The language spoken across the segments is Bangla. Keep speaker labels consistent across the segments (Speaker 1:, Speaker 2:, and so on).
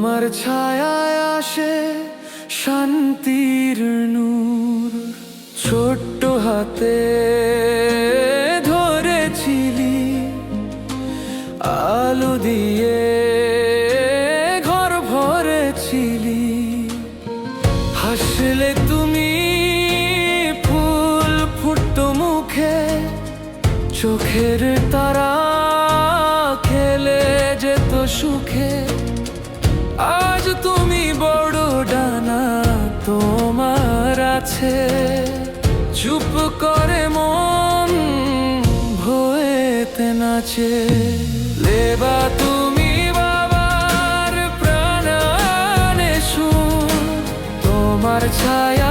Speaker 1: তোমার ছায়ায় আসে শান্তির নূর। ছোট্ট হাতে ধরেছিলি, আলো দিয়ে ঘর ভরেছিলি। হাসলে তুমি ফুল ফুটতো মুখে, চোখের তারা খেলে যেত সুখে। আছে চুপ করে মন ভয়েতে নাচে। লেবা তুমি বাবার প্রাণ শুন তোমার ছায়ায়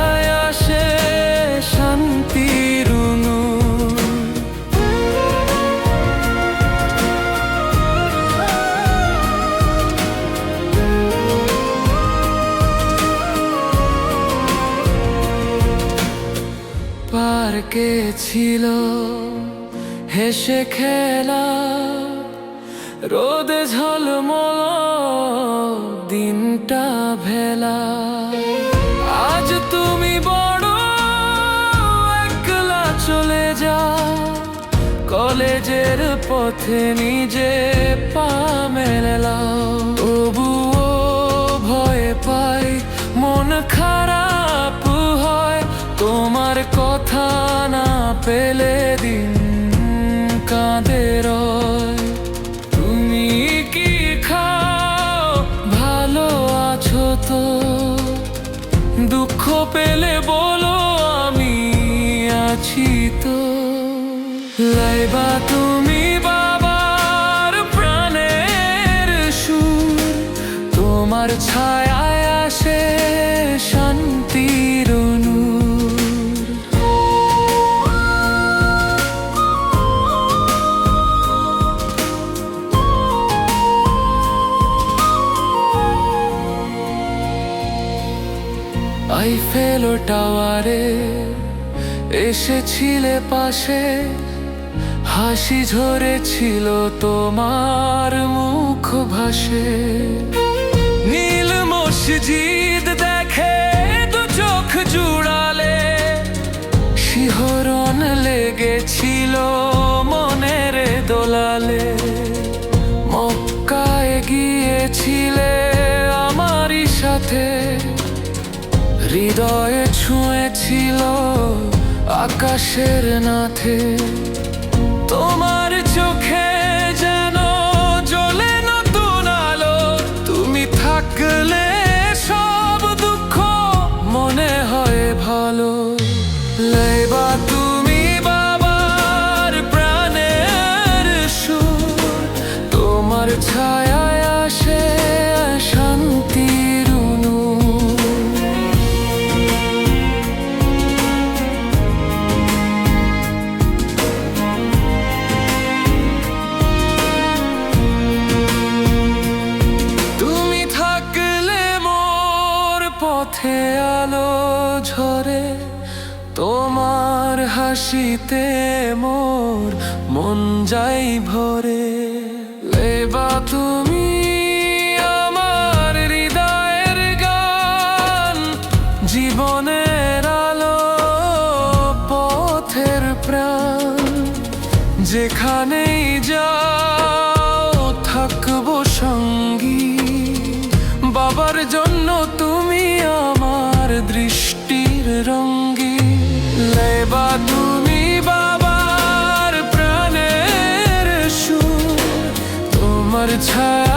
Speaker 1: পার্কে ছিল? হেসে খেলা, রোদে ঝলমল, দিনটা ভেলা। আজ তুমি বড়, একলা চলে যা। কলেজের পথে নিজে পা মেলাও তবুও ভয় পাই, মন খারাপ। পেলে দিন কাঁদে রয়। তুমি কি খাও? ভালো আছো তো। দুঃখ পেলে বলো আমি আছি তো। লাইবা তুমি বাবার প্রাণের সুর। তোমার ছায়ায় আইফেল টাওয়ারে এসেছিলে পাশে, হাসি ঝরেছিল তোমার মুখ ভাসে। নীল মসজিদ দেখে দু চোখ জুড়ালে, শিহরণ লেগেছিল মনের দোলালে। মক্কায় গিয়েছিলে আমারই সাথে হৃদয়ে ছুঁয়েছিল আকাশের নাথে। তোমার পথে আলো ঝরে, তোমার হাসিতে মোর মন যাই ভরে। লেবা তুমি আমার হৃদয়ের গান, জীবনের আলো পথের প্রাণ। যেখানেই যাও রঙ্গী লেবা তুমি বাবার প্রাণের সুর তোমার ছায়